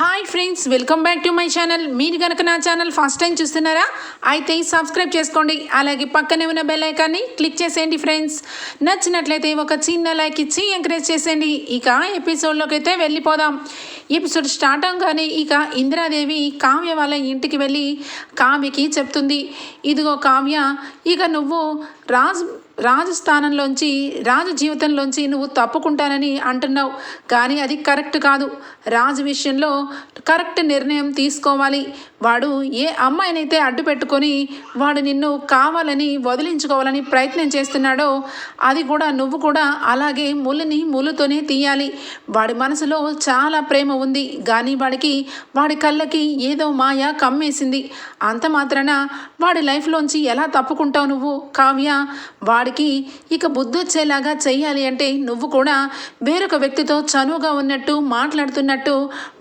Hi friends welcome back to my channel మీరు కనుక నా ఛానల్ ఫస్ట్ టైం చూస్తున్నారా అయితే సబ్స్క్రైబ్ చేసుకోండి. అలాగే పక్కనే ఉన్న బెల్ ఐకాన్ని క్లిక్ చేసేయండి ఫ్రెండ్స్ నచ్చినట్లయితే ఒక చిన్న లైక్ ఇచ్చి ఎంకరేజ్ చేసేయండి. ఇక ఎపిసోడ్లోకి అయితే వెళ్ళిపోదాం. ఎపిసోడ్ స్టార్ట్ అవగానే ఇక ఇందిరాదేవి కావ్య వాళ్ళ ఇంటికి వెళ్ళి కావ్యకి చెప్తుంది. ఇదిగో కావ్య ఇక నువ్వు రాజ్ రాజు స్థానంలోంచి రాజు జీవితంలోంచి నువ్వు తప్పుకుంటానని అంటున్నావు. కానీ అది కరెక్ట్ కాదు. రాజు విషయంలో కరెక్ట్ నిర్ణయం తీసుకోవాలి. వాడు ఏ అమ్మాయినైతే అడ్డు పెట్టుకొని వాడు నిన్ను కావాలని వదిలించుకోవాలని ప్రయత్నం చేస్తున్నాడో అది కూడా నువ్వు కూడా అలాగే ముళ్ళని ములుతోనే తీయాలి. వాడి మనసులో చాలా ప్రేమ ఉంది. కానీ వాడికి వాడి కళ్ళకి ఏదో మాయ కమ్మేసింది. అంత మాత్రాన వాడి లైఫ్లోంచి ఎలా తప్పుకుంటావు నువ్వు కావ్య? వాడి వారికి ఇక బుద్ధొచ్చేలాగా చెయ్యాలి అంటే నువ్వు కూడా వేరొక వ్యక్తితో చనువుగా ఉన్నట్టు మాట్లాడుతున్నట్టు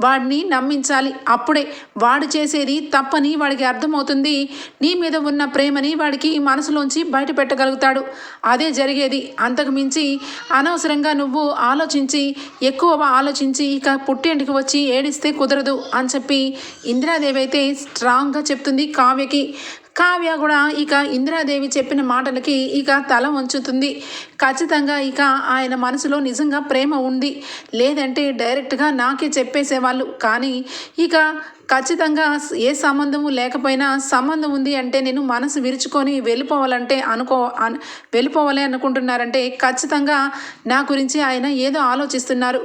వాడిని నమ్మించాలి. అప్పుడే వాడు చేసేది తప్పని వాడికి అర్థమవుతుంది. నీ మీద ఉన్న ప్రేమని వాడికి మనసులోంచి బయట పెట్టగలుగుతాడు అదే జరిగేది. అంతకు మించి అనవసరంగా నువ్వు ఆలోచించి ఎక్కువ ఆలోచించి ఇక పుట్టింటికి వచ్చి ఏడిస్తే కుదరదు అని చెప్పి ఇందిరాదేవి అయితే స్ట్రాంగ్గా చెప్తుంది కావ్యకి. కావ్య కూడా ఇక ఇందిరాదేవి చెప్పిన మాటలకి ఇక తల వంచుతుంది. ఖచ్చితంగా ఇక ఆయన మనసులో నిజంగా ప్రేమ ఉంది. లేదంటే డైరెక్ట్గా నాకే చెప్పేసేవాళ్ళు. కానీ ఇక ఖచ్చితంగా ఏ సంబంధము లేకపోయినా సంబంధం ఉంది అంటే నేను మనసు విరుచుకొని వెళ్ళిపోవాలంటే అనుకో వెళ్ళిపోవాలి అనుకుంటున్నారంటే ఖచ్చితంగా నా గురించి ఆయన ఏదో ఆలోచిస్తున్నారు.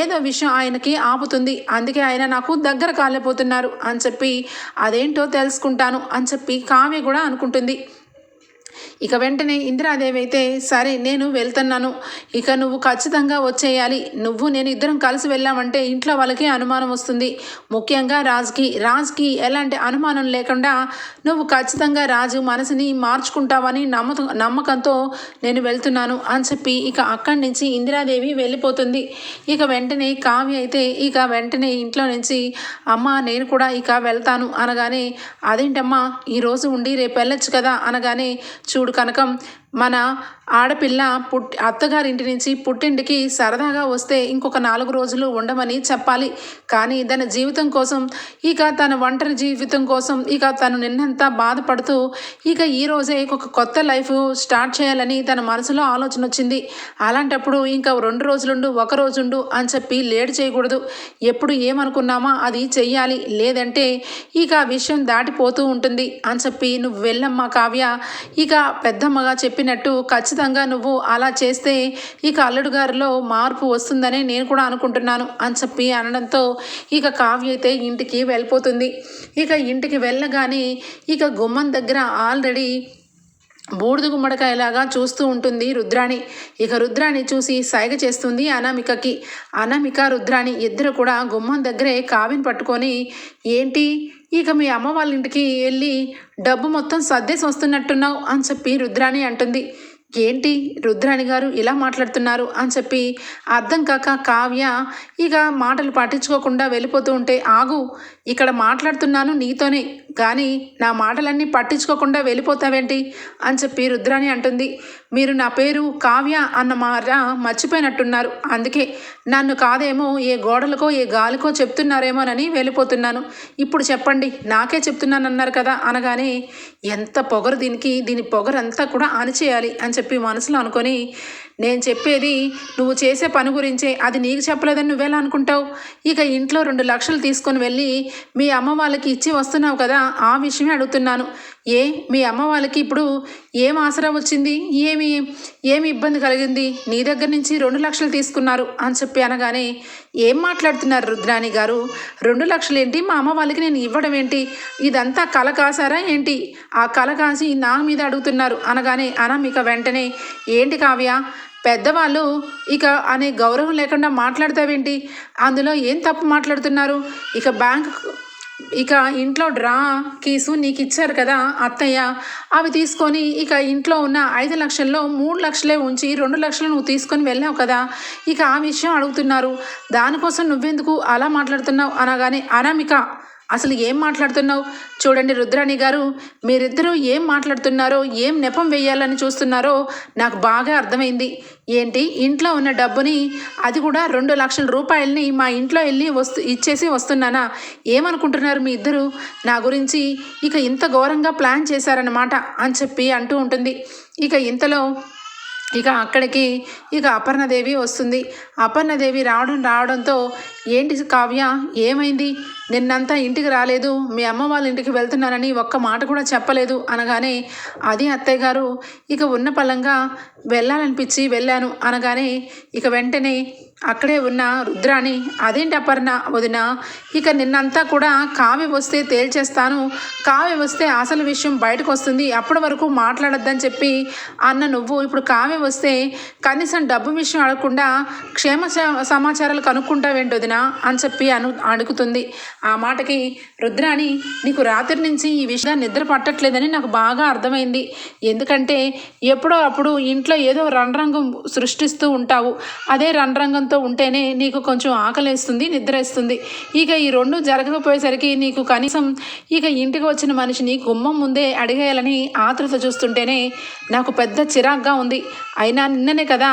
ఏదో విషయం ఆయనకి ఆపుతుంది. అందుకే ఆయన నాకు దగ్గర కాలేపోతున్నారు అని చెప్పి అదేంటో తెలుసుకుంటాను అని చెప్పి కావ్య కూడా అనుకుంటుంది. ఇక వెంటనే ఇందిరాదేవి అయితే సరే నేను వెళ్తున్నాను. ఇక నువ్వు ఖచ్చితంగా వచ్చేయాలి. నువ్వు నేను ఇద్దరం కలిసి వెళ్ళామంటే ఇంట్లో వాళ్ళకి అనుమానం వస్తుంది. ముఖ్యంగా రాజుకి. రాజుకి ఎలాంటి అనుమానం లేకుండా నువ్వు ఖచ్చితంగా రాజు మనసుని మార్చుకుంటావని నమ్మక నమ్మకంతో నేను వెళ్తున్నాను అని చెప్పి ఇక అక్కడి నుంచి ఇందిరాదేవి వెళ్ళిపోతుంది. ఇక వెంటనే కావ్య అయితే ఇక వెంటనే ఇంట్లో నుంచి అమ్మ నేను కూడా ఇక వెళ్తాను అనగానే అదేంటమ్మా ఈరోజు ఉండి రేపు వెళ్ళొచ్చు కదా అనగానే చూడు చూడు కనుక మన ఆడపిల్ల పుట్ అత్తగారింటి నుంచి పుట్టింటికి సరదాగా వస్తే ఇంకొక నాలుగు రోజులు ఉండమని చెప్పాలి. కానీ తన జీవితం కోసం ఇక తన ఒంటరి జీవితం కోసం ఇక తను నిన్నంతా బాధపడుతూ ఇక ఈ రోజే ఒక కొత్త లైఫ్ స్టార్ట్ చేయాలని తన మనసులో ఆలోచన వచ్చింది. అలాంటప్పుడు ఇంకా రెండు రోజులుండు ఒక రోజుండు అని చెప్పి లేట్ చేయకూడదు. ఎప్పుడు ఏమనుకున్నామా అది చెయ్యాలి. లేదంటే ఇక విషయం దాటిపోతూ ఉంటుంది అని చెప్పి నువ్వు వెళ్ళమ్మా కావ్య. ఇక పెద్దమ్మగా చెప్పినట్టు ఖచ్చితంగా ఖచ్చితంగా నువ్వు అలా చేస్తే ఇక అల్లుడు గారిలో మార్పు వస్తుందని నేను కూడా అనుకుంటున్నాను అని చెప్పి అనడంతో ఇక కావ్య అయితే ఇంటికి వెళ్ళిపోతుంది. ఇక ఇంటికి వెళ్ళగానే ఇక గుమ్మం దగ్గర ఆల్రెడీ బూడిద గుమ్మడికాయలాగా చూస్తూ ఉంటుంది రుద్రాణి. ఇక రుద్రాణి చూసి సైగ చేస్తుంది అనామికకి. అనామిక రుద్రాణి ఇద్దరు కూడా గుమ్మం దగ్గరే కావిని పట్టుకొని ఏంటి? ఇక మీ అమ్మ వాళ్ళ ఇంటికి వెళ్ళి డబ్బు మొత్తం సర్దేసి వస్తున్నట్టున్నావు అని చెప్పి రుద్రాణి అంటుంది. ఏంటి రుద్రాణి గారు ఇలా మాట్లాడుతున్నారు అని చెప్పి అర్థం కాక కావ్య ఇక మాటలు పట్టించుకోకుండా వెళ్ళిపోతూ ఉంటే ఆగు ఇక్కడ మాట్లాడుతున్నాను నీతోనే. కానీ నా మాటలన్నీ పట్టించుకోకుండా వెళ్ళిపోతావేంటి? అని చెప్పి రుద్రాణి అంటుంది. మీరు నా పేరు కావ్య అన్న మాట మర్చిపోయినట్టున్నారు. అందుకే నన్ను కాదేమో ఏ గోడలకో ఏ గాలికో చెప్తున్నారేమోనని వెళ్ళిపోతున్నాను. ఇప్పుడు చెప్పండి నాకే చెప్తున్నానన్నారు కదా అనగానే ఎంత పొగరు దీనికి దీని పొగరంతా కూడా అణిచేయాలి అని చెప్పి మనసులో అనుకొని నేను చెప్పేది నువ్వు చేసే పని గురించే. అది నీకు చెప్పలేదని నువ్వెలా అనుకుంటావు? ఇక ఇంట్లో రెండు లక్షలు తీసుకొని వెళ్ళి మీ అమ్మ వాళ్ళకి ఇచ్చి వస్తున్నావు కదా ఆ విషయమే అడుగుతున్నాను. ఏ మీ అమ్మ వాళ్ళకి ఇప్పుడు ఏం ఆసరా వచ్చింది? ఏమి ఏమి ఇబ్బంది కలిగింది? నీ దగ్గర నుంచి రెండు లక్షలు తీసుకున్నారు అని చెప్పి అనగానే ఏం మాట్లాడుతున్నారు రుద్రాణి గారు? రెండు లక్షలు ఏంటి? మా అమ్మ వాళ్ళకి నేను ఇవ్వడం ఏంటి? ఇదంతా కల కాసారా ఏంటి? ఆ కల కాసి నా మీద అడుగుతున్నారు అనగానే అనామిక వెంటనే ఏంటి కావ్య? పెద్దవాళ్ళు ఇక అనే గౌరవం లేకుండా మాట్లాడతావేంటి? అందులో ఏం తప్పు మాట్లాడుతున్నారు? ఇక బ్యాంక్ ఇక ఇంట్లో డ్రా కీసు నీకు ఇచ్చారు కదా అత్తయ్య. అవి తీసుకొని ఇక ఇంట్లో ఉన్న ఐదు లక్షల్లో మూడు లక్షలే ఉంచి రెండు లక్షలు నువ్వు తీసుకొని వెళ్ళావు కదా. ఇక ఆ విషయం అడుగుతున్నారు. దానికోసం నువ్వెందుకు అలా మాట్లాడుతున్నావు అనగానే అనామిక అసలు ఏం మాట్లాడుతున్నావు? చూడండి రుద్రాణి గారు మీరిద్దరూ ఏం మాట్లాడుతున్నారో ఏం నెపం వేయాలని చూస్తున్నారో నాకు బాగా అర్థమైంది. ఏంటి? ఇంట్లో ఉన్న డబ్బుని అది కూడా రెండు లక్షల రూపాయలని మా ఇంట్లో వెళ్ళి వస్తు ఇచ్చేసి వస్తున్నానా? ఏమనుకుంటున్నారు మీ ఇద్దరు? నా గురించి ఇక ఇంత ఘోరంగా ప్లాన్ చేశారన్నమాట అని చెప్పి అంటూ ఉంటుంది. ఇక ఇంతలో ఇక అక్కడికి ఇక అపర్ణదేవి వస్తుంది. అపర్ణదేవి రావడం రావడంతో ఏంటి కావ్య? ఏమైంది? నిన్నంతా ఇంటికి రాలేదు. మీ అమ్మ వాళ్ళ ఇంటికి వెళ్తున్నానని ఒక్క మాట కూడా చెప్పలేదు అనగానే అది అత్తయ్య గారు ఇక ఉన్న పలంగా వెళ్ళాలనిపించి వెళ్ళాను అనగానే ఇక వెంటనే అక్కడే ఉన్న రుద్రాని అదేంటి అపర్ణ వదిన? ఇక నిన్నంతా కూడా కావ్య వస్తే తేల్చేస్తాను. కావ్య వస్తే అసలు విషయం బయటకు వస్తుంది అప్పటి వరకు మాట్లాడొద్దని చెప్పి అన్న నువ్వు ఇప్పుడు కావ్య వస్తే కనీసం డబ్బు విషయం అడగకుండా క్షేమ స- సమాచారాలు కనుక్కుంటావేంటి వదిన? అని చెప్పి అను అడుగుతుంది. ఆ మాటకి రుద్రాని నీకు రాత్రి నుంచి ఈ విషయం నిద్ర పట్టట్లేదని నాకు బాగా అర్థమైంది. ఎందుకంటే ఎప్పుడో అప్పుడు ఇంట్లో ఏదో రణరంగం సృష్టిస్తూ ఉంటావు. అదే రణరంగం రణరంగంతో ఉంటేనే నీకు కొంచెం ఆకలేస్తుంది నిద్రేస్తుంది. ఇక ఈ రెండు జరగకపోయేసరికి నీకు కనీసం ఇక ఇంటికి వచ్చిన మనిషిని గుమ్మం ముందే అడిగేయాలని ఆతృత చూస్తుంటేనే నాకు పెద్ద చిరాగ్గా ఉంది. అయినా నిన్ననే కదా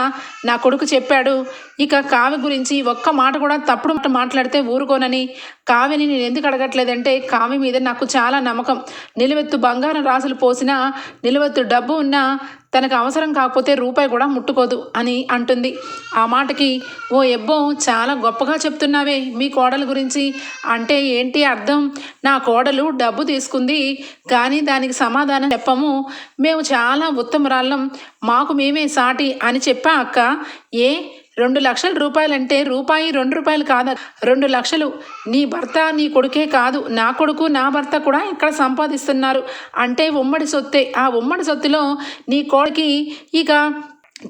నా కొడుకు చెప్పాడు ఇక కావ్య గురించి ఒక్క మాట కూడా తప్పుడు మాట మాట్లాడితే ఊరుకోనని. కావ్యని నేను ఎందుకు అడగట్లేదంటే కావ్య మీద నాకు చాలా నమ్మకం. నిలువెత్తు బంగారం రాసులు పోసినా నిలువెత్తు డబ్బు ఉన్నా తనకు అవసరం కాకపోతే రూపాయి కూడా ముట్టుకోదు అని అంటుంది. ఆ మాటకి ఓ ఎబ్బో చాలా గొప్పగా చెప్తున్నావే మీ కోడల గురించి. అంటే ఏంటి అర్థం? నా కోడలు డబ్బు తీసుకుంది కానీ దానికి సమాధానం చెప్పము. మేము చాలా ఉత్తమరాళ్ళం మాకు మేమే సాటి అని చెప్పా అక్క. ఏ? రెండు లక్షల రూపాయలంటే రూపాయి రెండు రూపాయలు కాదు? రెండు లక్షలు. నీ భర్త నీ కొడుకే కాదు. నా కొడుకు నా భర్త కూడా ఇక్కడ సంపాదిస్తున్నారు. అంటే ఉమ్మడి సొత్తే. ఆ ఉమ్మడి సొత్తులో నీ కోడికి ఇక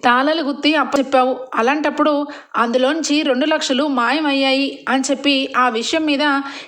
తాళాలు గుత్తి అప్పచెప్పావు అలాంటప్పుడు అందులోంచి రెండు లక్షలు మాయమయ్యాయి అని చెప్పి ఆ విషయం మీద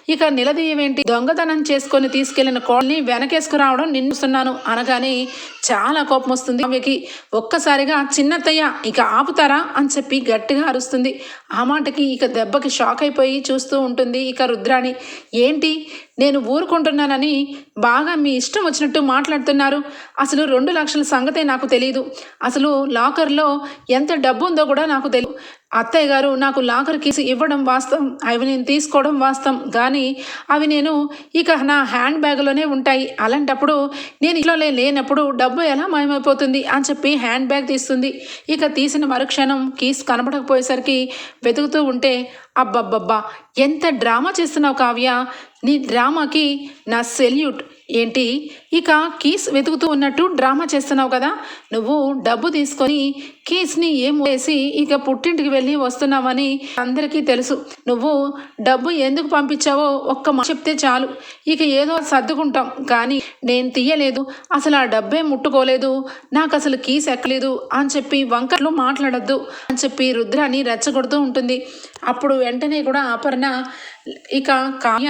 ఇక నిలదీయవేంటి? దొంగతనం చేసుకొని తీసుకెళ్ళిన కోళ్ళని వెనకేసుకురావడం నిన్నుస్తున్నాను అనగానే చాలా కోపం వస్తుంది. ఆమెకి ఒక్కసారిగా చిన్నత్తయ్య ఇక ఆపుతారా? అని చెప్పి గట్టిగా అరుస్తుంది. ఆ మాటకి ఇక దెబ్బకి షాక్ అయిపోయి చూస్తూ ఉంటుంది ఇక రుద్రాణి. ఏంటి? నేను ఊరుకుంటున్నానని బాగా మీ ఇష్టం వచ్చినట్టు మాట్లాడుతున్నారు. అసలు రెండు లక్షల సంగతే నాకు తెలియదు అసలు లాకర్లో ఎంత డబ్బు ఉందో కూడా నాకు తెలియదు అత్తయ్య గారు నాకు లాకర్ కీస్ ఇవ్వడం వాస్తవం. అవి నేను తీసుకోవడం వాస్తవం. కానీ అవి నేను ఇక నా హ్యాండ్ బ్యాగ్లోనే ఉంటాయి. అలాంటప్పుడు నేను ఇంట్లో లేనప్పుడు డబ్బు ఎలా మాయమైపోతుంది అని చెప్పి హ్యాండ్ బ్యాగ్ తీస్తుంది. ఇక తీసిన మరుక్షణం కీస్ కనపడకపోయేసరికి వెతుకుతూ ఉంటే అబ్బబ్బబ్బా ఎంత డ్రామా చేస్తున్నావు కావ్య? నీ డ్రామాకి నా సెల్యూట్ ఏంటి? ఇక కీస్ వెతుకుతూ ఉన్నట్టు డ్రామా చేస్తున్నావు కదా? నువ్వు డబ్బు తీసుకొని కీస్ని ఏం వేసి ఇక పుట్టింటికి వెళ్ళి వస్తున్నావని అందరికీ తెలుసు. నువ్వు డబ్బు ఎందుకు పంపించావో ఒక్క మాట చెప్తే చాలు. ఇక ఏదో సర్దుకుంటాం కానీ నేను తీయలేదు. అసలు ఆ డబ్బే ముట్టుకోలేదు. నాకు అసలు కీస్ ఎక్కలేదు అని చెప్పి వంకర్లు మాట్లాడద్దు అని చెప్పి రుద్రాని రెచ్చగొడుతూ ఉంటుంది. అప్పుడు వెంటనే కూడా అపర్ణ ఇక కాయ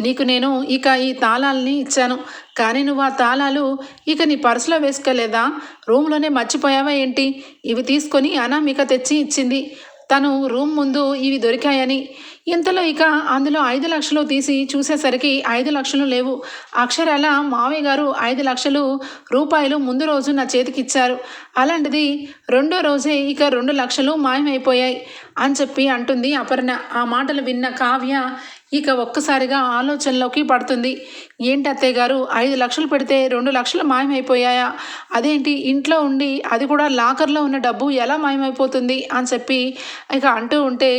నీకు నేను ఇక ఈ తాళాలని ఇచ్చాను. కానీ నువ్వు ఆ తాళాలు ఇక నీ పర్సులో వేసుకోలేదా? రూమ్లోనే మర్చిపోయావా ఏంటి? ఇవి తీసుకొని అనామిక తెచ్చి ఇచ్చింది. తను రూమ్ ముందు ఇవి దొరికాయని ఇంతలో ఇక అందులో ఐదు లక్షలు తీసి చూసేసరికి ఐదు లక్షలు లేవు. అక్షరాల మావయ్య గారు ఐదు లక్షలు రూపాయలు ముందు రోజు నా చేతికి ఇచ్చారు. అలాంటిది రెండో రోజే ఇక రెండు లక్షలు మాయమైపోయాయి అని చెప్పి అంటుంది అపర్ణ. ఆ మాటలు విన్న కావ్య ఇక ఒక్కసారిగా ఆలోచనలోకి పడుతుంది. ఏంటి అత్తయ్య గారు? ఐదు లక్షలు పెడితే రెండు లక్షలు మాయమైపోయాయా? అదేంటి? ఇంట్లో ఉండి అది కూడా లాకర్లో ఉన్న డబ్బు ఎలా మాయమైపోతుంది? అని చెప్పి ఇక అంటూ ఉంటే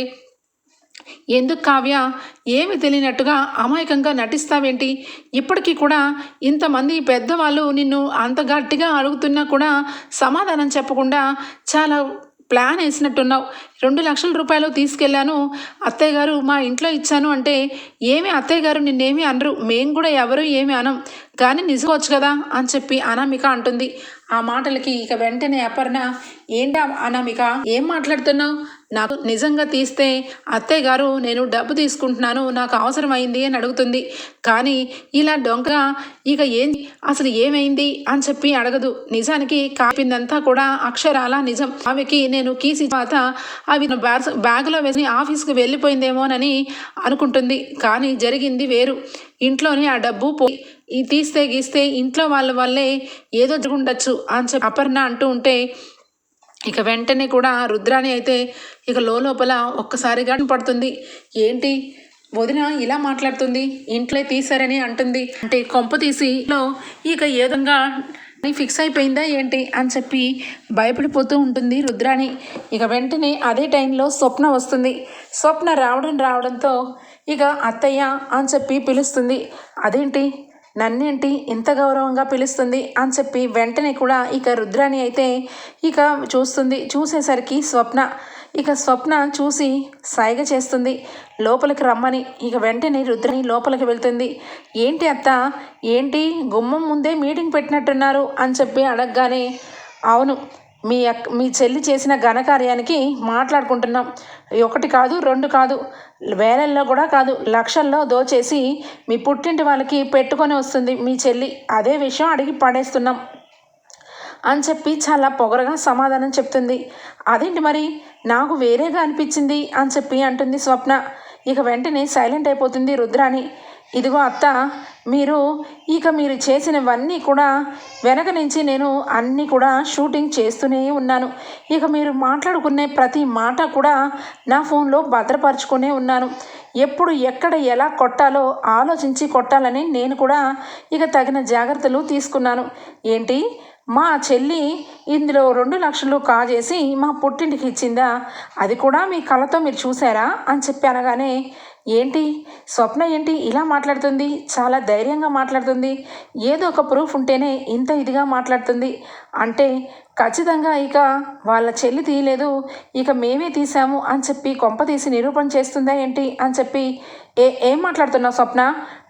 ఎందుకు కావ్య? ఏమి తెలియనట్టుగా అమాయకంగా నటిస్తావేంటి? ఇప్పటికీ కూడా ఇంతమంది పెద్దవాళ్ళు నిన్ను అంత గట్టిగా అడుగుతున్నా కూడా సమాధానం చెప్పకుండా చాలా ప్లాన్ వేసినట్టున్నావు. రెండు లక్షల రూపాయలు తీసుకెళ్ళాను. అత్తయ్య గారు మా ఇంట్లో ఇచ్చాను అంటే ఏమి అత్తయ్య గారు నిన్నేమి అనరు. మేము కూడా ఎవరు ఏమి అనం. కానీ నిజవచ్చు కదా అని చెప్పి అనామిక అంటుంది. ఆ మాటలకి ఇక వెంటనే అపర్ణ ఏంటా అనామిక? ఏం మాట్లాడుతున్నావు? నాకు నిజంగా తీస్తే అత్తయ్య గారు నేను డబ్బు తీసుకుంటున్నాను నాకు అవసరమైంది అని అడుగుతుంది. కానీ ఇలా డొంక ఇక ఏం అసలు ఏమైంది అని చెప్పి అడగదు. నిజానికి కాపిందంతా కూడా అక్షరాల నిజం. ఆమెకి నేను కీసి తర్వాత అవి బ్యాగ్ బ్యాగ్లో వేసి ఆఫీస్కి వెళ్ళిపోయిందేమోనని అనుకుంటుంది. కానీ జరిగింది వేరు. ఇంట్లోనే ఆ డబ్బు పోయి ఈ తీస్తే గీస్తే ఇంట్లో వాళ్ళ వల్లే ఏదో జరుగుండొచ్చు అని చెప్పి అపర్ణ అంటూ ఉంటే ఇక వెంటనే కూడా రుద్రాణి అయితే ఇక లోపల ఒక్కసారిగా పడుతుంది. ఏంటి? వదిన ఇలా మాట్లాడుతుంది. ఇంట్లో తీసారని అంటుంది. అంటే కొంప తీసిలో ఇక ఇక ఏదంగా ఫిక్స్ అయిపోయిందా ఏంటి? అని చెప్పి భయపడిపోతూ ఉంటుంది రుద్రాణి. ఇక వెంటనే అదే టైంలో స్వప్న వస్తుంది. స్వప్న రావడం రావడంతో ఇక అత్తయ్య అని చెప్పి పిలుస్తుంది. అదేంటి? నన్నేంటి ఇంత గౌరవంగా పిలుస్తుంది అని చెప్పి వెంటనే కూడా ఇక రుద్రాణి అయితే ఇక చూస్తుంది. చూసేసరికి స్వప్న ఇక స్వప్న చూసి సైగ చేస్తుంది. లోపలికి రమ్మని ఇక వెంటనే రుద్రాణి లోపలికి వెళ్తుంది. ఏంటి అత్త ఏంటి గుమ్మం ముందే మీటింగ్ పెట్టినట్టున్నారు అని చెప్పి అడగగానే అవును మీ అక్ మీ చెల్లి చేసిన ఘనకార్యానికి మాట్లాడుకుంటున్నాం. ఒకటి కాదు రెండు కాదు వేలల్లో కూడా కాదు లక్షల్లో దోచేసి మీ పుట్టింటి వాళ్ళకి పెట్టుకొని వస్తుంది మీ చెల్లి. అదే విషయం అడిగి పడేస్తున్నాం. అని చెప్పి చాలా పొగరగా సమాధానం చెప్తుంది. అదేంటి మరి? నాకు వేరేగా అనిపించింది అని చెప్పి అంటుంది స్వప్న. ఇక వెంటనే సైలెంట్ అయిపోతుంది రుద్రాణి. ఇదిగో అత్త మీరు ఇక మీరు చేసినవన్నీ కూడా వెనక నుంచి నేను అన్నీ కూడా షూటింగ్ చేస్తూనే ఉన్నాను. ఇక మీరు మాట్లాడుకునే ప్రతి మాట కూడా నా ఫోన్లో భద్రపరుచుకునే ఉన్నాను. ఎప్పుడు ఎక్కడ ఎలా కొట్టాలో ఆలోచించి కొట్టాలని నేను కూడా ఇక తగిన జాగ్రత్తలు తీసుకున్నాను. ఏంటి? మా చెల్లి ఇందులో రెండు లక్షలు కాజేసి మా పుట్టింటికి ఇచ్చిందా? అది కూడా మీ కళ్ళతో మీరు చూసారా అని చెప్పి అనగానే ఏంటి? స్వప్న ఏంటి? ఇలా మాట్లాడుతుంది. చాలా ధైర్యంగా మాట్లాడుతుంది. ఏదో ఒక ప్రూఫ్ ఉంటేనే ఇంత ఇదిగా మాట్లాడుతుంది. అంటే ఖచ్చితంగా ఇక వాళ్ళ చెల్లి తీయలేదు. ఇక మేమే తీసాము అని చెప్పి కొంప తీసి నిరూపణ చేస్తుందా ఏంటి అని చెప్పి ఏ ఏం మాట్లాడుతున్నావు స్వప్న?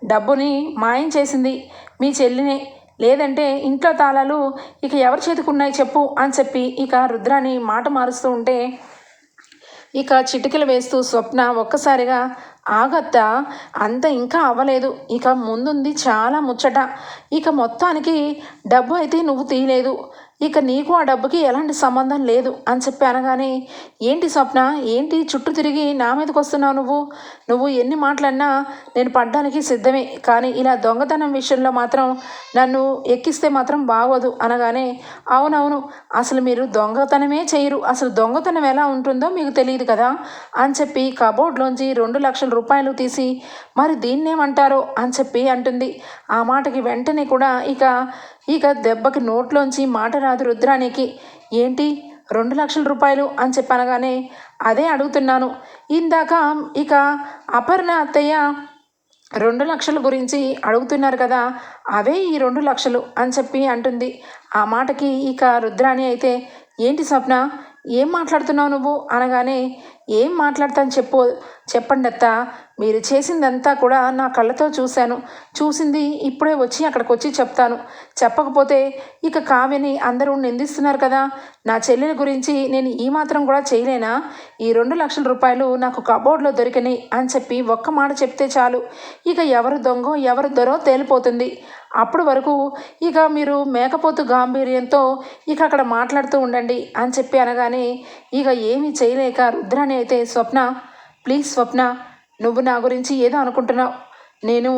డబ్బుని మాయం చేసింది మీ చెల్లినే. లేదంటే ఇంట్లో తాళాలు ఇక ఎవరి చేతికున్నాయి చెప్పు అని చెప్పి ఇక రుద్రాని మాట మారుస్తూ ఉంటే ఇక చిటికలు వేస్తూ స్వప్న ఒక్కసారిగా ఆగత్త? అంత ఇంకా అవ్వలేదు. ఇక ముందుంది చాలా ముచ్చట. ఇక మొత్తానికి డబ్బు అయితే నువ్వు తీయలేదు. ఇక నీకు ఆ డబ్బుకి ఎలాంటి సంబంధం లేదు అని చెప్పి అనగానే ఏంటి స్వప్న? ఏంటి చుట్టూ తిరిగి నా మీదకి వస్తున్నావు నువ్వు? నువ్వు ఎన్ని మాటలన్నా నేను పడ్డానికి సిద్ధమే. కానీ ఇలా దొంగతనం విషయంలో మాత్రం నన్ను ఎక్కిస్తే మాత్రం బాగోదు అనగానే అవునవును. అసలు మీరు దొంగతనమే చేయరు. అసలు దొంగతనం ఎలా ఉంటుందో మీకు తెలియదు కదా అని చెప్పి కబోర్డ్లోంచి రెండు లక్షల రూపాయలు తీసి మరి దీన్నేమంటారో? అని చెప్పి అంటుంది. ఆ మాటకి వెంటనే కూడా ఇక ఇక దెబ్బకి నోట్లోంచి మాట రాదు రుద్రానికి. ఏంటి? రెండు లక్షల రూపాయలు? అని చెప్పనగానే అదే అడుగుతున్నాను. ఇందాక ఇక అపర్ణ అత్తయ్య రెండు లక్షల గురించి అడుగుతున్నారు కదా అవే ఈ రెండు లక్షలు అని చెప్పి అంటుంది. ఆ మాటకి ఇక రుద్రాణి అయితే ఏంటి స్వప్న? ఏం మాట్లాడుతున్నావు నువ్వు? అనగానే ఏం మాట్లాడతాను చెప్పు చెప్పండి అత్త. మీరు చేసిందంతా కూడా నా కళ్ళతో చూశాను. చూసింది ఇప్పుడే వచ్చి అక్కడికి వచ్చి చెప్తాను. చెప్పకపోతే ఇక కావ్యని అందరూ నిందిస్తున్నారు కదా. నా చెల్లెల గురించి నేను ఈ మాత్రం కూడా చేయలేనా? ఈ రెండు లక్షల రూపాయలు నాకు కబోర్డ్లో దొరికినాయి అని చెప్పి ఒక్క మాట చెప్తే చాలు. ఇక ఎవరు దొంగో ఎవరు దొరో తేలిపోతుంది. అప్పటి వరకు ఇక మీరు మేకపోతు గాంభీర్యంతో ఇక అక్కడ మాట్లాడుతూ ఉండండి అని చెప్పి అనగానే ఇక ఏమీ చేయలేక రుద్రాని అయితే స్వప్న ప్లీజ్ స్వప్న నువ్వు నా గురించి ఏదో అనుకుంటున్నావు. నేను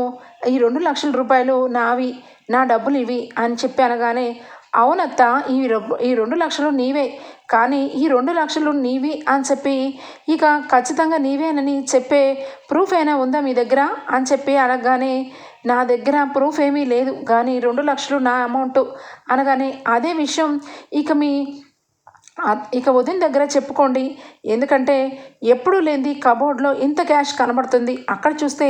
ఈ రెండు లక్షల రూపాయలు నావి నా డబ్బులు ఇవి అని చెప్పి అనగానే అవునత్త ఈ ఈ రెండు లక్షలు నీవే కానీ ఈ రెండు లక్షలు నీవి అని చెప్పి ఇక ఖచ్చితంగా నీవేనని చెప్పే ప్రూఫ్ అయినా ఉందా మీ దగ్గర? అని చెప్పి అనగానే నా దగ్గర ప్రూఫ్ ఏమీ లేదు. కానీ రెండు లక్షలు నా అమౌంట్ అనగానే అదే విషయం ఇక మీ ఇక ఉదయం దగ్గర చెప్పుకోండి. ఎందుకంటే ఎప్పుడూ లేనిది కబోర్డ్లో ఇంత క్యాష్ కనబడుతుంది. అక్కడ చూస్తే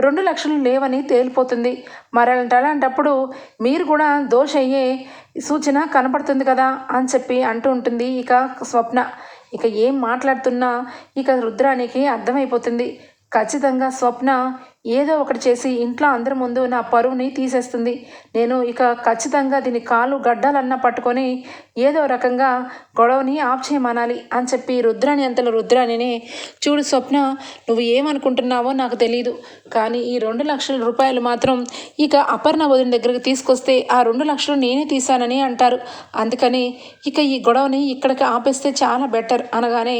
రెండు లక్షలు లేవని తేలిపోతుంది. మరి అలాంటి అలాంటప్పుడు మీరు కూడా దోష అయ్యే సూచన కనబడుతుంది కదా అని చెప్పి అంటూ ఉంటుంది. ఇక స్వప్న. ఇక ఏం మాట్లాడుతున్నా ఇక రుద్రానికి అర్థమైపోతుంది. ఖచ్చితంగా స్వప్న ఏదో ఒకటి చేసి ఇంట్లో అందరి ముందు నా పరువుని తీసేస్తుంది. నేను ఇక ఖచ్చితంగా దీని కాలు గడ్డాలన్నా పట్టుకొని ఏదో రకంగా గొడవని ఆఫ్ చేయమనాలి అని చెప్పి రుద్రాని అంతలో రుద్రాణిని చూడు స్వప్న నువ్వు ఏమనుకుంటున్నావో నాకు తెలియదు కానీ ఈ రెండు లక్షల రూపాయలు మాత్రం ఇక అపర్ణ వదిన దగ్గరికి తీసుకొస్తే ఆ రెండు లక్షలు నేనే తీశానని అంటారు. అందుకని ఇక ఈ గొడవని ఇక్కడికి ఆపేస్తే చాలా బెటర్ అనగానే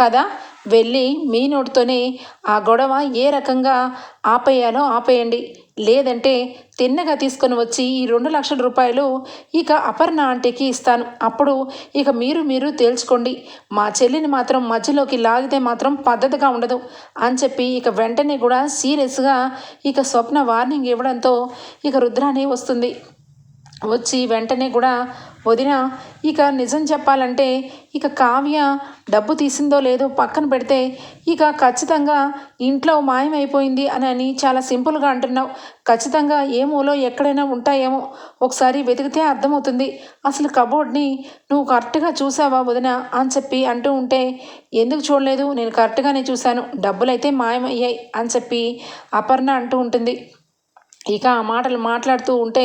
కదా వెళ్ళి మీ నోటితోనే ఆ గొడవ ఏ రకంగా ఆపేయాలో ఆపేయండి. లేదంటే తిన్నగా తీసుకొని వచ్చి ఈ రెండు లక్షల రూపాయలు ఇక అపర్ణ ఆంటీకి ఇస్తాను. అప్పుడు ఇక మీరు మీరు తేల్చుకోండి. మా చెల్లిని మాత్రం మధ్యలోకి లాగితే మాత్రం పద్ధతిగా ఉండదు అని చెప్పి ఇక వెంటనే కూడా సీరియస్గా ఇక స్వప్న వార్నింగ్ ఇవ్వడంతో ఇక రుద్రాణి వస్తుంది. వచ్చి వెంటనే కూడా వదిన ఇక నిజం చెప్పాలంటే ఇక కావ్య డబ్బు తీసిందో లేదో పక్కన పెడితే ఇక ఖచ్చితంగా ఇంట్లో మాయమైపోయింది అని అని చాలా సింపుల్గా అంటున్నావు. ఖచ్చితంగా ఏ మూలో ఎక్కడైనా ఉంటాయేమో. ఒకసారి వెతికితే అర్థమవుతుంది. అసలు కబోర్డ్ని నువ్వు కరెక్ట్గా చూసావా వదిన అని చెప్పి అంటూ ఉంటే ఎందుకు చూడలేదు? నేను కరెక్ట్గానే చూశాను. డబ్బులైతే మాయమయ్యాయి అని చెప్పి అపర్ణ అంటూ ఉంటుంది. ఇక ఆ మాటలు మాట్లాడుతూ ఉంటే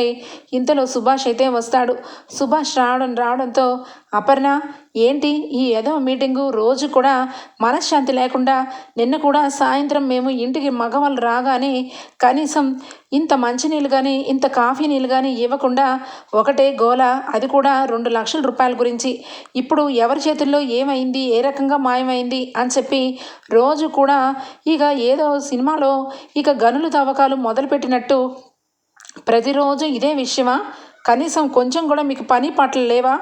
ఇంతలో సుభాష్ అయితే వస్తాడు. సుభాష్ రావడం రావడంతో అపర్ణ ఏంటి ఈ ఏదో మీటింగు రోజు కూడా మనశ్శాంతి లేకుండా నిన్న కూడా సాయంత్రం మేము ఇంటికి మగవాళ్ళు రాగానే కనీసం ఇంత మంచినీళ్ళు కానీ ఇంత కాఫీ నీళ్ళు కానీ ఇవ్వకుండా ఒకటే గోల అది కూడా రెండు లక్షల రూపాయల గురించి. ఇప్పుడు ఎవరి చేతుల్లో ఏమైంది ఏ రకంగా మాయమైంది అని చెప్పి రోజు కూడా ఇక ఏదో సినిమాలో ఇక గనులు తవ్వకాలు మొదలుపెట్టినట్టు ప్రతిరోజు ఇదే విషయమా? కనీసం కొంచెం కూడా మీకు పని పాటలు లేవా?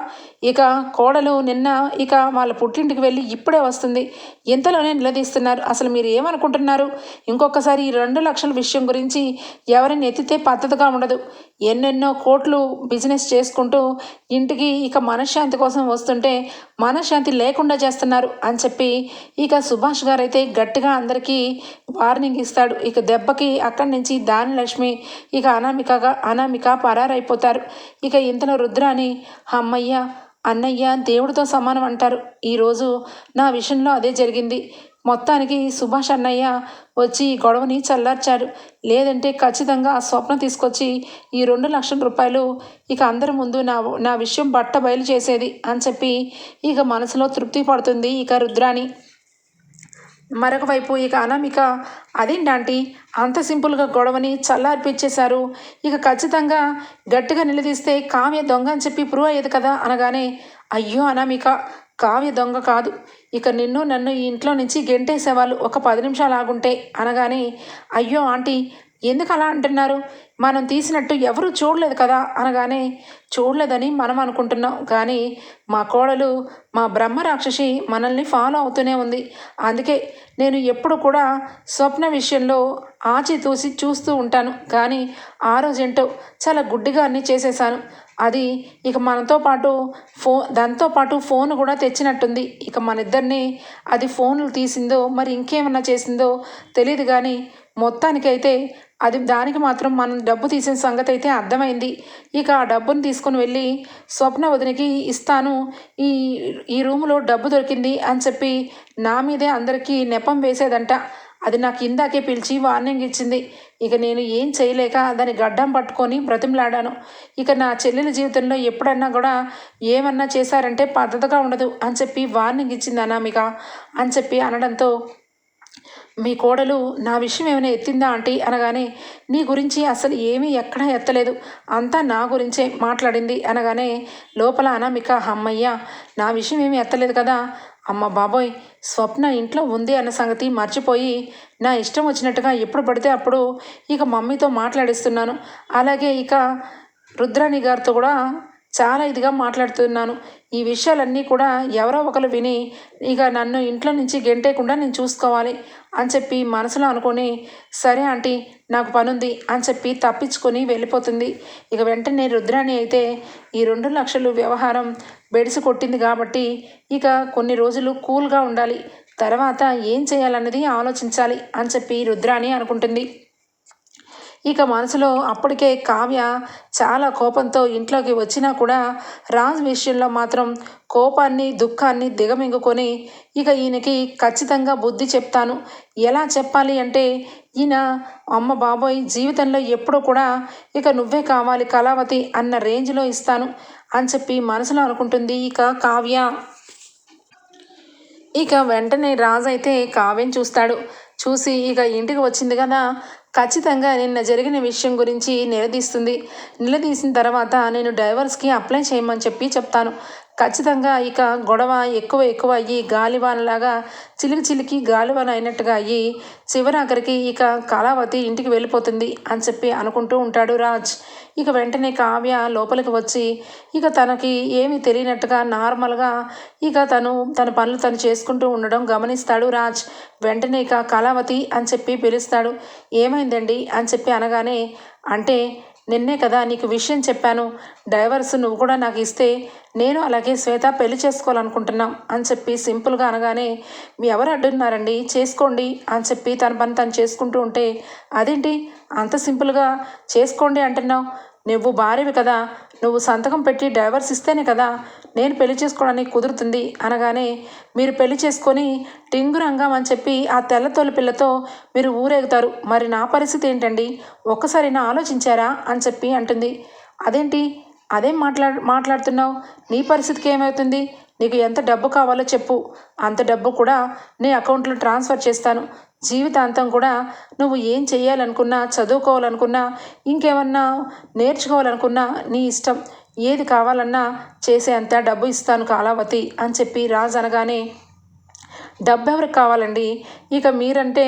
ఇక కోడలు నిన్న ఇక వాళ్ళ పుట్టింటికి వెళ్ళి ఇప్పుడే వస్తుంది. ఇంతలోనే నిలదీస్తున్నారు. అసలు మీరు ఏమనుకుంటున్నారు? ఇంకొకసారి ఈ రెండు లక్షల విషయం గురించి ఎవరిని ఎత్తితే పద్ధతిగా ఉండదు. ఎన్నెన్నో కోట్లు బిజినెస్ చేసుకుంటూ ఇంటికి ఇక మనశ్శాంతి కోసం వస్తుంటే మనశ్శాంతి లేకుండా చేస్తున్నారు అని చెప్పి ఇక సుభాష్ గారైతే గట్టిగా అందరికీ వార్నింగ్ ఇస్తాడు. ఇక దెబ్బకి అక్కడి నుంచి దానిలక్ష్మి ఇక అనామికగా అనామిక పరారైపోతారు. ఇక ఇంతలో రుద్రాని అమ్మయ్య అన్నయ్య దేవుడితో సమానం అంటారు. ఈరోజు నా విషయంలో అదే జరిగింది. మొత్తానికి సుభాష్ అన్నయ్య వచ్చి ఈ గొడవని చల్లార్చారు. లేదంటే ఖచ్చితంగా ఆ స్వప్న తీసుకొచ్చి ఈ రెండు లక్షల రూపాయలు ఇక అందరి ముందు నా నా విషయం బట్ట బయలు చేసేది అని చెప్పి ఇక మనసులో తృప్తి పడుతుంది ఇక రుద్రాణి మరొక వైపు ఇక అనామిక అదేంటంటే అంత సింపుల్గా గొడవని చల్లార్పిచ్చేశారు. ఇక ఖచ్చితంగా గట్టిగా నిలదీస్తే కావ్య దొంగ అని చెప్పి ప్రూవ్ అయ్యేది కదా అనగానే అయ్యో అనామిక కావ్య దొంగ కాదు. ఇక నిన్ను నన్ను ఈ ఇంట్లో నుంచి గెంటేసేవాళ్ళు ఒక పది నిమిషాలు ఆగుంటే అనగానే అయ్యో ఆంటీ ఎందుకు అలా అంటున్నారు? మనం తీసినట్టు ఎవరూ చూడలేదు కదా అనగానే చూడలేదని మనం అనుకుంటున్నాం. కానీ మా కోడలు మా బ్రహ్మ రాక్షసి మనల్ని ఫాలో అవుతూనే ఉంది. అందుకే నేను ఎప్పుడు కూడా స్వప్న విషయంలో ఆచితూసి చూస్తూ ఉంటాను. కానీ ఆ రోజేంటో చాలా గుడ్డిగా అన్నీ చేసేసాను అది ఇక మనతో పాటు ఫో దాంతో పాటు ఫోన్ కూడా తెచ్చినట్టుంది. ఇక మన ఇద్దరిని అది ఫోన్లు తీసిందో మరి ఇంకేమన్నా చేసిందో తెలియదు కానీ మొత్తానికైతే అది దానికి మాత్రం మనం డబ్బు తీసిన సంగతి అయితే అర్థమైంది. ఇక ఆ డబ్బును తీసుకుని వెళ్ళి స్వప్న వదినకి ఇస్తాను. ఈ ఈ రూములో డబ్బు దొరికింది అని చెప్పి నా మీదే అందరికీ నెపం వేసేదంట. అది నాకు ఇందాకే పిలిచి వార్నింగ్ ఇచ్చింది. ఇక నేను ఏం చేయలేక దాని గడ్డం పట్టుకొని బ్రతిమలాడాను. ఇక నా చెల్లెల జీవితంలో ఎప్పుడన్నా కూడా ఏమన్నా చేశారంటే పద్ధతిగా ఉండదు అని చెప్పి వార్నింగ్ ఇచ్చింది అనామిక అని చెప్పి అనడంతో మీ కోడలు నా విషయం ఏమైనా ఎత్తిందా ఆంటీ? అనగానే నీ గురించి అసలు ఏమీ ఎక్కడా ఎత్తలేదు. అంతా నా గురించే మాట్లాడింది. అనగానే లోపల అనామిక అమ్మయ్య నా విషయం ఏమీ ఎత్తలేదు కదా? అమ్మ బాబోయ్ స్వప్న ఇంట్లో ఉంది అన్న సంగతి మర్చిపోయి నా ఇష్టం వచ్చినట్టుగా ఎప్పుడు పడితే అప్పుడు ఇక మమ్మీతో మాట్లాడిస్తున్నాను. అలాగే ఇక రుద్రాణి గారితో కూడా చాలా ఇదిగా మాట్లాడుతున్నాను. ఈ విషయాలన్నీ కూడా ఎవరో ఒకరు విని ఇక నన్ను ఇంట్లో నుంచి గెంటేయకుండా నేను చూసుకోవాలి అని చెప్పి మనసులో అనుకొని సరే ఆంటీ నాకు పనుంది అని చెప్పి తప్పించుకొని వెళ్ళిపోతుంది. ఇక వెంటనే రుద్రాణి అయితే ఈ రెండు లక్షలు వ్యవహారం బెడిసి కొట్టింది కాబట్టి ఇక కొన్ని రోజులు కూల్గా ఉండాలి. తర్వాత ఏం చేయాలన్నది ఆలోచించాలి అని చెప్పి రుద్రాణి అనుకుంటుంది. ఇక మనసులో అప్పటికే కావ్య చాలా కోపంతో ఇంట్లోకి వచ్చినా కూడా రాజ్ విషయంలో మాత్రం కోపాన్ని దుఃఖాన్ని దిగమింగుకొని ఇక ఈయనకి ఖచ్చితంగా బుద్ధి చెప్తాను. ఎలా చెప్పాలి అంటే ఈయన అమ్మ బాబోయ్ జీవితంలో ఎప్పుడూ కూడా ఇక నువ్వే కావాలి కళావతి అన్న రేంజ్లో ఇస్తాను అని చెప్పి మనసులో అనుకుంటుంది ఇక కావ్య. ఇక వెంటనే రాజు అయితే కావ్యం చూస్తాడు. చూసి ఇక ఇంటికి వచ్చింది కదా ఖచ్చితంగా నిన్న జరిగిన విషయం గురించి నిలదీస్తుంది. నిలదీసిన తర్వాత నేను డైవర్స్కి అప్లై చేయమని చెప్పి చెప్తాను. ఖచ్చితంగా ఇక గొడవ ఎక్కువ ఎక్కువ అయ్యి గాలివానలాగా చిలికి చిలికి గాలివాన అయినట్టుగా అయ్యి చివరాఖరికి ఇక కళావతి ఇంటికి వెళ్ళిపోతుంది అని చెప్పి అనుకుంటూ ఉంటాడు రాజ్. ఇక వెంటనే కావ్య లోపలికి వచ్చి ఇక తనకి ఏమీ తెలియనట్టుగా నార్మల్గా ఇక తను తన పనులు తను చేసుకుంటూ ఉండడం గమనిస్తాడు రాజ్. వెంటనే ఇక కళావతి అని చెప్పి పిలుస్తాడు. ఏమైందండి? అని చెప్పి అనగానే అంటే నిన్నే కదా నీకు విషయం చెప్పాను. డైవర్స్ నువ్వు కూడా నాకు ఇస్తే నేను అలాగే శ్వేత పెళ్ళి చేసుకోవాలనుకుంటున్నాం అని చెప్పి సింపుల్గా అనగానే మీ ఎవరు అడ్డున్నారండి? చేసుకోండి అని చెప్పి తన పని తను చేసుకుంటూ ఉంటే అదేంటి? అంత సింపుల్గా చేసుకోండి అంటున్నావు. నువ్వు భార్యవి కదా నువ్వు సంతకం పెట్టి డైవర్స్ ఇస్తేనే కదా నేను పెళ్ళి చేసుకోవడానికి కుదురుతుంది అనగానే మీరు పెళ్ళి చేసుకొని టింగురంగం అని చెప్పి ఆ తెల్ల తొలి పిల్లతో మీరు ఊరేగుతారు. మరి నా పరిస్థితి ఏంటండి? ఒక్కసారి నా ఆలోచించారా? అని చెప్పి అంటుంది. అదేంటి? అదేం మాట్లా మాట్లాడుతున్నావు? నీ పరిస్థితికి ఏమవుతుంది? నీకు ఎంత డబ్బు కావాలో చెప్పు. అంత డబ్బు కూడా నీ అకౌంట్లో ట్రాన్స్ఫర్ చేస్తాను. జీవితాంతం కూడా నువ్వు ఏం చేయాలనుకున్నా చదువుకోవాలనుకున్నా ఇంకేమన్నా నేర్చుకోవాలనుకున్నా నీ ఇష్టం. ఏది కావాలన్నా చేసే అంత డబ్బు ఇస్తాను కాలావతి అని చెప్పి రాజు అనగానే డబ్బు ఎవరికి కావాలండి? ఇక మీరంటే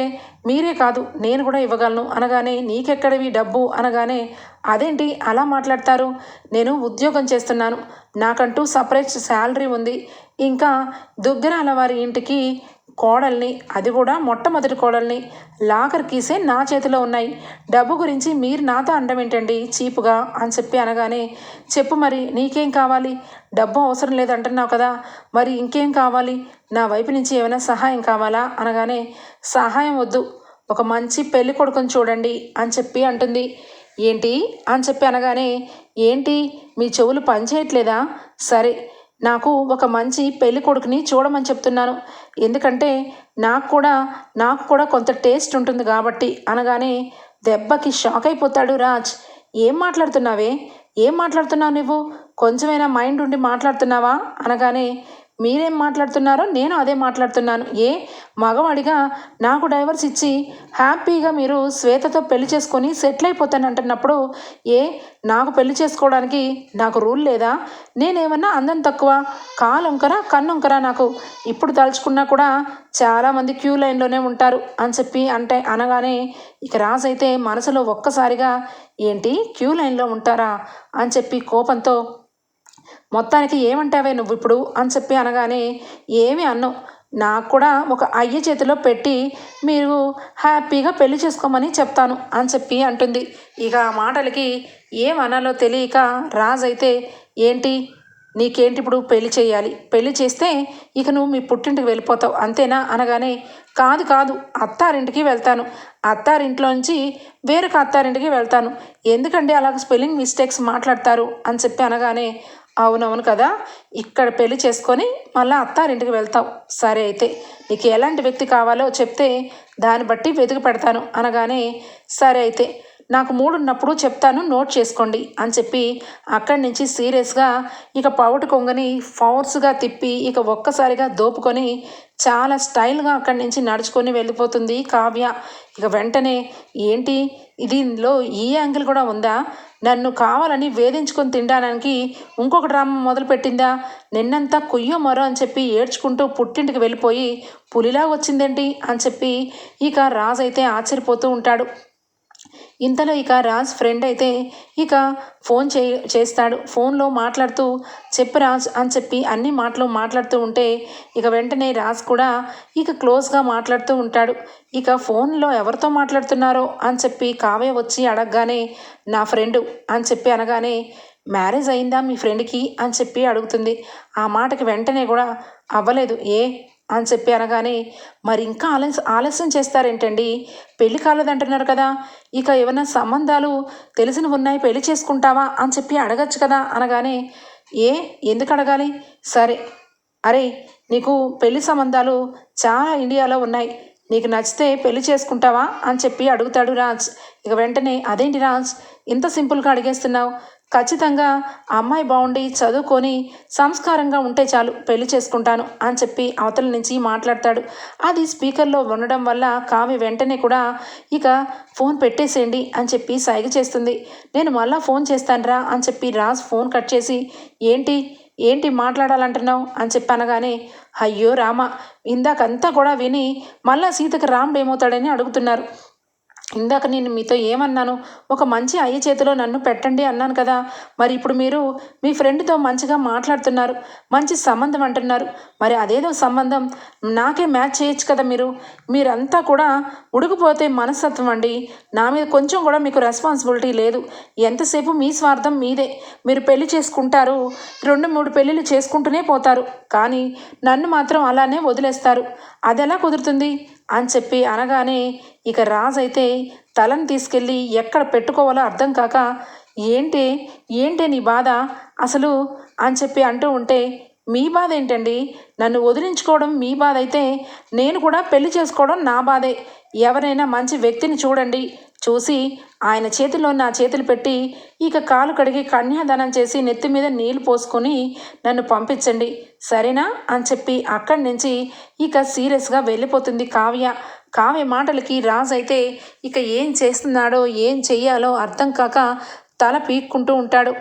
మీరే కాదు నేను కూడా ఇవ్వగలను అనగానే నీకెక్కడివి డబ్బు? అనగానే అదేంటి అలా మాట్లాడతారు? నేను ఉద్యోగం చేస్తున్నాను. నాకంటూ సపరేట్ శాలరీ ఉంది. ఇంకా దుగ్గరాల వారి ఇంటికి కోడల్ని అది కూడా మొట్టమొదటి కోడల్ని లాకర్ కీసే నా చేతిలో ఉన్నాయి. డబ్బు గురించి మీరు నాతో అండం ఏంటండి చీపుగా అని చెప్పి అనగానే చెప్పు మరి నీకేం కావాలి? డబ్బు అవసరం లేదంటున్నావు కదా మరి ఇంకేం కావాలి? నా వైపు నుంచి ఏమైనా సహాయం కావాలా? అనగానే సహాయం వద్దు. ఒక మంచి పెళ్ళి కొడుకుని చూడండి అని చెప్పి అంటుంది. ఏంటి? అని చెప్పి అనగానే ఏంటి? మీ చెవులు పనిచేయట్లేదా? సరే నాకు ఒక మంచి పెళ్ళి కొడుకుని చూడమని చెప్తున్నాను. ఎందుకంటే నాకు కూడా నాకు కూడా కొంత టేస్ట్ ఉంటుంది కాబట్టి. అనగానే దెబ్బకి షాక్ అయిపోతాడు రాజ్. ఏం మాట్లాడుతున్నావే? ఏం మాట్లాడుతున్నావు నువ్వు? కొంచెమైనా మైండ్ ఉండి మాట్లాడుతున్నావా? అనగానే మీరేం మాట్లాడుతున్నారో నేను అదే మాట్లాడుతున్నాను. ఏ? మగవాడిగా నాకు డైవర్స్ ఇచ్చి హ్యాపీగా మీరు శ్వేతతో పెళ్ళి చేసుకొని సెటిల్ అయిపోతాను అంటున్నప్పుడు ఏ? నాకు పెళ్ళి చేసుకోవడానికి నాకు రూల్ లేదా? నేనేమన్నా అందం తక్కువ కాలొంకర కన్నొంకర నాకు? ఇప్పుడు తలుచుకున్నా కూడా చాలామంది క్యూ లైన్లోనే ఉంటారు అని చెప్పి అంటే అనగానే ఇక రాజైతే మనసులో ఒక్కసారిగా ఏంటి? క్యూ లైన్లో ఉంటారా? అని చెప్పి కోపంతో మొత్తానికి ఏమంటావే నువ్వు ఇప్పుడు అని చెప్పి అనగానే ఏమి అన్నావు నాకు కూడా ఒక అయ్య చేతిలో పెట్టి మీరు హ్యాపీగా పెళ్ళి చేసుకోమని చెప్తాను అని చెప్పి అంటుంది. ఇక ఆ మాటలకి ఏమనాలో తెలియక రాజు అయితే ఏంటి? నీకేంటి ఇప్పుడు పెళ్ళి చేయాలి? పెళ్ళి చేస్తే ఇక నువ్వు మీ పుట్టింటికి వెళ్ళిపోతావు అంతేనా? అనగానే కాదు కాదు అత్తారింటికి వెళ్తాను. అత్తారింట్లోంచి వేరొక అత్తారింటికి వెళ్తాను. ఎందుకండి అలాగ స్పెల్లింగ్ మిస్టేక్స్ మాట్లాడతారు? అని చెప్పి అనగానే అవునవును కదా. ఇక్కడ పెళ్ళి చేసుకొని మళ్ళీ అత్తారింటికి వెళ్తావు. సరే అయితే నీకు ఎలాంటి వ్యక్తి కావాలో చెప్తే దాన్ని బట్టి వెతికి పెడతాను అనగానే సరే అయితే నాకు మూడున్నప్పుడు చెప్తాను నోట్ చేసుకోండి అని చెప్పి అక్కడి నుంచి సీరియస్గా ఇక పౌటు కొంగని ఫోర్స్గా తిప్పి ఇక ఒక్కసారిగా దోపుకొని చాలా స్టైల్గా అక్కడి నుంచి నడుచుకొని వెళ్ళిపోతుంది కావ్య. ఇక వెంటనే ఏంటి? దీనిలో ఈ యాంగిల్ కూడా ఉందా? నన్ను కావాలని వేధించుకొని తినడానికి ఇంకొక డ్రామా మొదలుపెట్టిందా? నిన్నంతా కొయ్యో మరో అని చెప్పి ఏడ్చుకుంటూ పుట్టింటికి వెళ్ళిపోయి పులిలా వచ్చిందేంటి? అని చెప్పి ఇక రాజు అయితే ఆశ్చర్యపోతూ ఉంటాడు. ఇంతలో ఇక రాజ్ ఫ్రెండ్ అయితే ఇక ఫోన్ చే చేస్తాడు. ఫోన్లో మాట్లాడుతూ చెప్పు రాజ్ అని చెప్పి అన్ని మాటలు మాట్లాడుతూ ఉంటే ఇక వెంటనే రాజ్ కూడా ఇక క్లోజ్గా మాట్లాడుతూ ఉంటాడు. ఇక ఫోన్లో ఎవరితో మాట్లాడుతున్నారో అని చెప్పి కావే వచ్చి అడగగానే నా ఫ్రెండు అని చెప్పి అనగానే మ్యారేజ్ అయిందా మీ ఫ్రెండ్కి అని చెప్పి అడుగుతుంది. ఆ మాటకి వెంటనే కూడా అవ్వలేదు. ఏ? అని చెప్పి అనగానే మరి ఇంకా ఆలస్యం ఆలస్యం చేస్తారేంటండి? పెళ్ళి కాలేదంటున్నారు కదా. ఇక ఏమైనా సంబంధాలు తెలిసిన ఉన్నాయి పెళ్ళి చేసుకుంటావా? అని చెప్పి అడగచ్చు కదా అనగానే ఏ? ఎందుకు అడగాలి? సరే. అరే నీకు పెళ్ళి సంబంధాలు చాలా ఇండియాలో ఉన్నాయి. నీకు నచ్చితే పెళ్ళి చేసుకుంటావా? అని చెప్పి అడుగుతాడు రాజ్. ఇక వెంటనే అదేంటి రాజ్? ఇంత సింపుల్గా అడిగేస్తున్నావు. ఖచ్చితంగా అమ్మాయి బాగుండి చదువుకొని సంస్కారంగా ఉంటే చాలు పెళ్ళి చేసుకుంటాను అని చెప్పి అవతల నుంచి మాట్లాడతాడు. అది స్పీకర్లో ఉండడం వల్ల కావి వెంటనే కూడా ఇక ఫోన్ పెట్టేసేయండి అని చెప్పి సైగ చేస్తుంది. నేను మళ్ళా ఫోన్ చేస్తానురా అని చెప్పి రాజ్ ఫోన్ కట్ చేసి ఏంటి? ఏంటి మాట్లాడాలంటున్నావు? అని చెప్పి అనగానే అయ్యో రామ ఇందాకంతా కూడా విని మళ్ళా సీతకు రాముడు ఏమవుతాడని అడుగుతున్నారు. ఇందాక నేను మీతో ఏమన్నాను? ఒక మంచి అయ్య చేతిలో నన్ను పెట్టండి అన్నాను కదా. మరి ఇప్పుడు మీరు మీ ఫ్రెండ్తో మంచిగా మాట్లాడుతున్నారు మంచి సంబంధం అంటున్నారు. మరి అదేదో సంబంధం నాకే మ్యాచ్ చేయొచ్చు కదా మీరు. మీరంతా కూడా ఉడికిపోతే మనస్తత్వం అండి. నా మీద కొంచెం కూడా మీకు రెస్పాన్సిబిలిటీ లేదు. ఎంతసేపు మీ స్వార్థం మీదే. మీరు పెళ్ళి చేసుకుంటారు రెండు మూడు పెళ్ళిళ్ళు చేసుకుంటూనే పోతారు. కానీ నన్ను మాత్రం అలానే వదిలేస్తారు. అది ఎలా కుదురుతుంది? అని చెప్పి అనగానే ఇక రాజు అయితే తలను తీసుకెళ్ళి ఎక్కడ పెట్టుకోవాలో అర్థం కాక ఏంటి ఏంటి నీ బాధ? అసలు? అని చెప్పి అంటూ ఉంటే మీ బాధ ఏంటండి? నన్ను వదిలించుకోవడం మీ బాధ అయితే నేను కూడా పెళ్ళి చేసుకోవడం నా బాధే. ఎవరైనా మంచి వ్యక్తిని చూడండి. చూసి ఆయన చేతిలో నా చేతులు పెట్టి ఇక కాలు కడిగి కన్యాదానం చేసి నెత్తి మీద నీళ్ళు పోసుకొని నన్ను పంపించండి సరేనా? అని చెప్పి అక్కడి నుంచి ఇక సీరియస్గా వెళ్ళిపోతుంది కావ్య. కావ్య మాటలకి రాజు అయితే ఇక ఏం చేస్తున్నాడో ఏం చెయ్యాలో అర్థం కాక తల పీక్కుంటూ ఉంటాడు.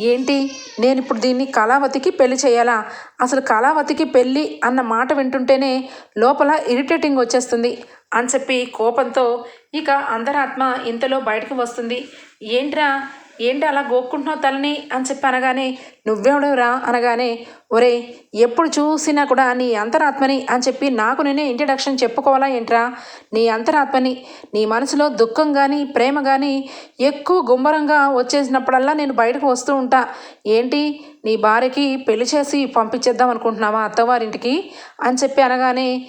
ఏంటి? నేను ఇప్పుడు దీన్ని కళావతికి పెళ్ళి చేయాలా? అసలు కళావతికి పెళ్ళి అన్న మాట వింటుంటేనే లోపల ఇరిటేటింగ్ వచ్చేస్తుంది. అని చెప్పి కోపంతో ఇక అందరాత్మ ఇంతలో బయటకు వస్తుంది. ఏంట్రా? ఏంటి అలా గోక్కుంటున్నావు తలని అని చెప్పి అనగానే నువ్వెవడవురా అనగానే ఒరే ఎప్పుడు చూసినా కూడా నీ అంతరాత్మని అని చెప్పి నాకు నేనే ఇంట్రడక్షన్ చెప్పుకోవాలా ఏంట్రా? నీ అంతరాత్మని నీ మనసులో దుఃఖం కానీ ప్రేమ కానీ ఎక్కువ గుమ్మరంగా వచ్చేసినప్పుడల్లా నేను బయటకు వస్తూ ఉంటా. ఏంటి? నీ భార్యకి పెళ్ళి చేసి పంపించేద్దాం అనుకుంటున్నావా అత్తవారింటికి? అని చెప్పి అనగానే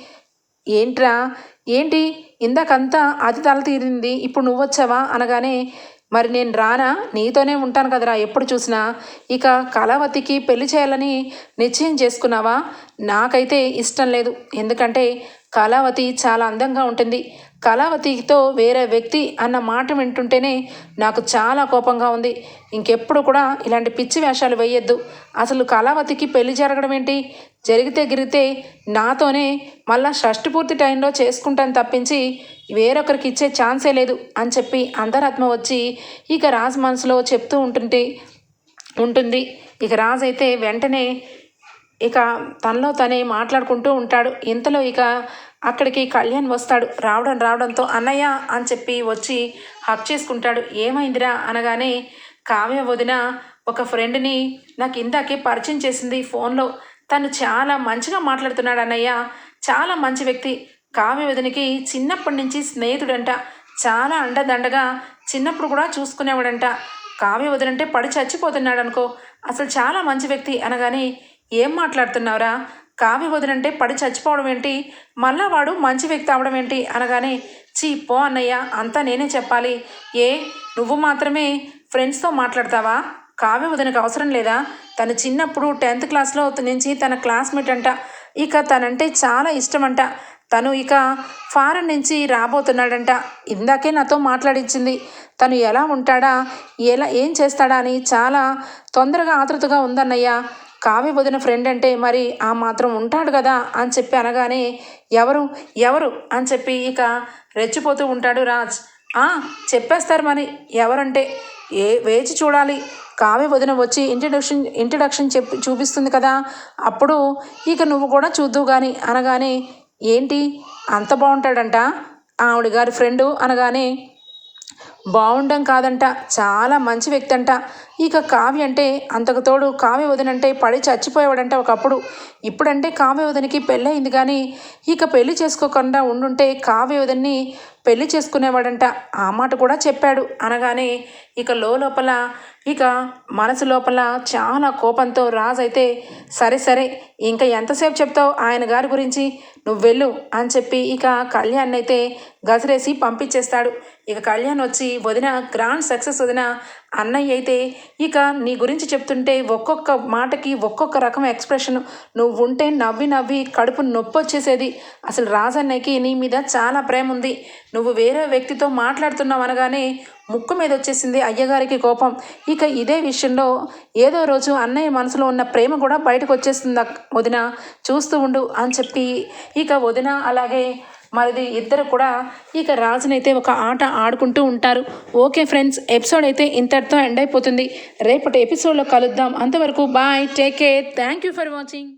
ఏంట్రా? ఏంటి? ఇందాకంతా అది తల తీరింది ఇప్పుడు నువ్వు వచ్చావా అనగానే మరి నేను రానా? నీతోనే ఉంటాను కదరా. ఎప్పుడు చూసినా? ఇక కళావతికి పెళ్ళి చేయాలని నిశ్చయం చేసుకున్నావా? నాకైతే ఇష్టం లేదు. ఎందుకంటే కళావతి చాలా అందంగా ఉంటుంది. కళావతితో వేరే వ్యక్తి అన్న మాట వింటుంటేనే నాకు చాలా కోపంగా ఉంది. ఇంకెప్పుడు కూడా ఇలాంటి పిచ్చి వేషాలు వేయొద్దు. అసలు కళావతికి పెళ్ళి జరగడం ఏంటి? జరిగితే గిరిగితే నాతోనే మళ్ళా షష్టి పూర్తి టైంలో చేసుకుంటాను తప్పించి వేరొకరికి ఇచ్చే ఛాన్సే లేదు అని చెప్పి అంతరాత్మ వచ్చి ఇక రాజ్ మనసులో చెప్తూ ఉంటుంటే ఉంటుంది. ఇక రాజు అయితే వెంటనే ఇక తనలో తనే మాట్లాడుకుంటూ ఉంటాడు. ఇంతలో ఇక అక్కడికి కళ్యాణ్ వస్తాడు. రావడం రావడంతో అన్నయ్య అని చెప్పి వచ్చి హక్ చేసుకుంటాడు. ఏమైందిరా? అనగానే కావ్య వదిన ఒక ఫ్రెండ్ని నాకు ఇందాకే పరిచయం చేసింది ఫోన్లో. తను చాలా మంచిగా మాట్లాడుతున్నాడు అన్నయ్య. చాలా మంచి వ్యక్తి. కావ్య వదినికి చిన్నప్పటి నుంచి స్నేహితుడంట. చాలా అండదండగా చిన్నప్పుడు కూడా చూసుకునేవాడంట. కావ్య వదినంటే పడి చచ్చిపోతున్నాడు అనుకో అసలు చాలా మంచి వ్యక్తి అనగానే ఏం మాట్లాడుతున్నావురా? కావ్య వదినంటే పడి చచ్చిపోవడం ఏంటి? మళ్ళా వాడు మంచి వ్యక్తి అవడం ఏంటి? అనగానే చీ పో అన్నయ్య అంతా నేనే చెప్పాలి. ఏ నువ్వు మాత్రమే ఫ్రెండ్స్తో మాట్లాడతావా? కావ్య వదినకు అవసరం లేదా? తను చిన్నప్పుడు టెన్త్ క్లాస్లో నుంచి తన క్లాస్మేట్ అంట. ఇక తనంటే చాలా ఇష్టమంట. తను ఇక ఫారెన్ నుంచి రాబోతున్నాడంట. ఇందాకే నాతో మాట్లాడించింది. తను ఎలా ఉంటాడా? ఎలా ఏం చేస్తాడా అని చాలా తొందరగా ఆతృతగా ఉందన్నయ్య. కావ్య వదిన ఫ్రెండ్ అంటే మరి ఆ మాత్రం ఉంటాడు కదా అని చెప్పి అనగానే ఎవరు ఎవరు అని చెప్పి ఇక రెచ్చిపోతూ ఉంటాడు రాజ్. "ఆ, చెప్పేస్తారు మరి ఎవరంటే ఏ వేచి చూడాలి. కావ్య వదిన వచ్చి ఇంట్రడక్షన్ ఇంట్రడక్షన్ చెప్పి చూపిస్తుంది కదా. అప్పుడు ఇక నువ్వు కూడా చూద్దు కానీ అనగానే ఏంటి? అంత బాగుంటాడంట ఆవిడ గారి ఫ్రెండు అనగానే బాగుండం కాదంట. చాలా మంచి వ్యక్తి అంట ఇక కావ్య అంటే అంతకు తోడు కావ్య వదినంటే పడి చచ్చిపోయేవాడంట ఒకప్పుడు. ఇప్పుడంటే కావ్య వదినికి పెళ్ళయింది కానీ ఇక పెళ్ళి చేసుకోకుండా ఉండుంటే కావ్య వదిన్ని పెళ్ళి చేసుకునేవాడంట. ఆ మాట కూడా చెప్పాడు. అనగానే ఇక లోపల ఇక మనసు లోపల చాలా కోపంతో రాజు అయితే సరే సరే ఇంకా ఎంతసేపు చెప్తావు ఆయన గారి గురించి? నువ్వు వెళ్ళు అని చెప్పి ఇక కళ్యాణ్ అయితే గజరేసి పంపించేస్తాడు. ఇక కళ్యాణ్ వచ్చి వదిన గ్రాండ్ సక్సెస్ వదిన అన్నయ్య అయితే ఇక నీ గురించి చెప్తుంటే ఒక్కొక్క మాటకి ఒక్కొక్క రకం ఎక్స్ప్రెషన్. నువ్వు ఉంటే నవ్వి నవ్వి కడుపు నొప్పి వచ్చేసేది అసలు రాజన్నయ్యకి నీ మీద చాలా ప్రేమ ఉంది నువ్వు వేరే వ్యక్తితో మాట్లాడుతున్నావు అనగానే ముక్కు మీద వచ్చేసింది అయ్యగారికి కోపం. ఇక ఇదే విషయంలో ఏదో రోజు అన్నయ్య మనసులో ఉన్న ప్రేమ కూడా బయటకు వచ్చేస్తుంది వదిన. చూస్తూ ఉండు అని చెప్పి ఇక వదిన అలాగే మరిది ఇద్దరు కూడా ఇక రాజునైతే ఒక ఆట ఆడుకుంటూ ఉంటారు. ఓకే ఫ్రెండ్స్ ఎపిసోడ్ అయితే ఇంతటితో ఎండ్ అయిపోతుంది. రేపటి ఎపిసోడ్లో కలుద్దాం. అంతవరకు bye take care. Thank you for watching.